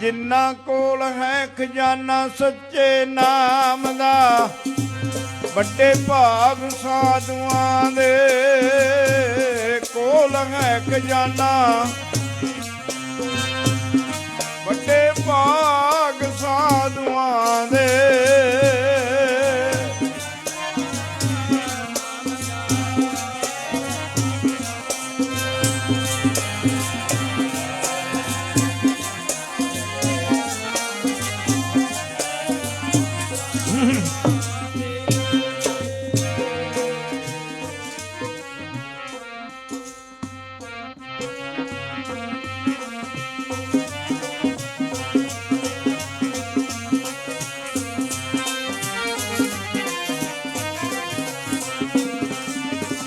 ਜਿੰਨਾ ਕੋਲ ਹੈ ਖਜ਼ਾਨਾ ਸੱਚੇ ਨਾਮ ਦਾ, ਵੱਡੇ ਭਾਗ ਸਾਧੂਆਂ ਦੇ ਕੋਲ ਹੈ ਖਜ਼ਾਨਾ। ਵੱਡੇ ਭਾਗ ਸਾਧੂਆਂ ਦੇ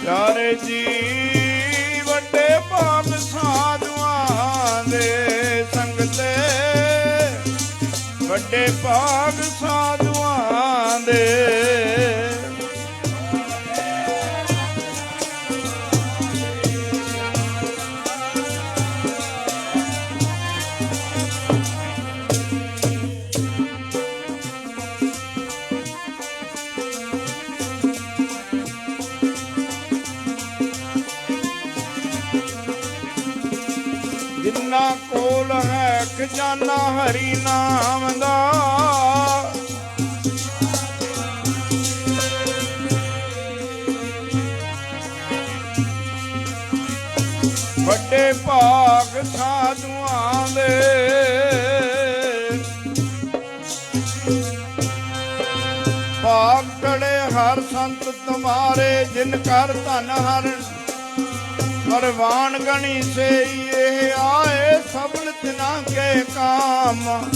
ਪਿਆਰੇ ਜੀ ਵੱਡੇ ਭਾਗ ਸਾਧੂਆਂ ਦੇ ਸੰਗ ਵੱਡੇ ਭਾਗ ਸਾਧੂਆਂ ਦੇ ਜਿਨ੍ਹਾਂ ਕੋਲ ਹੈ ਖਜ਼ਾਨਾ ਹਰੀ ਨਾਮ ਦਾ ਵੱਡੇ ਭਾਗ ਸਾਧੂਆਂ ਦੇ। ਭਾਗ ਕੜੇ ਹਰ ਸੰਤ ਤੁਮਾਰੇ, ਜਿਨ ਕਰ ਧਨ ਹਰ। ਪਰਵਾਨ ਗਣੀ ਸੇ ਇਹ ਆਏ ਸਬਲ ਤਿਨਾ ਕੇ ਕਾਮ।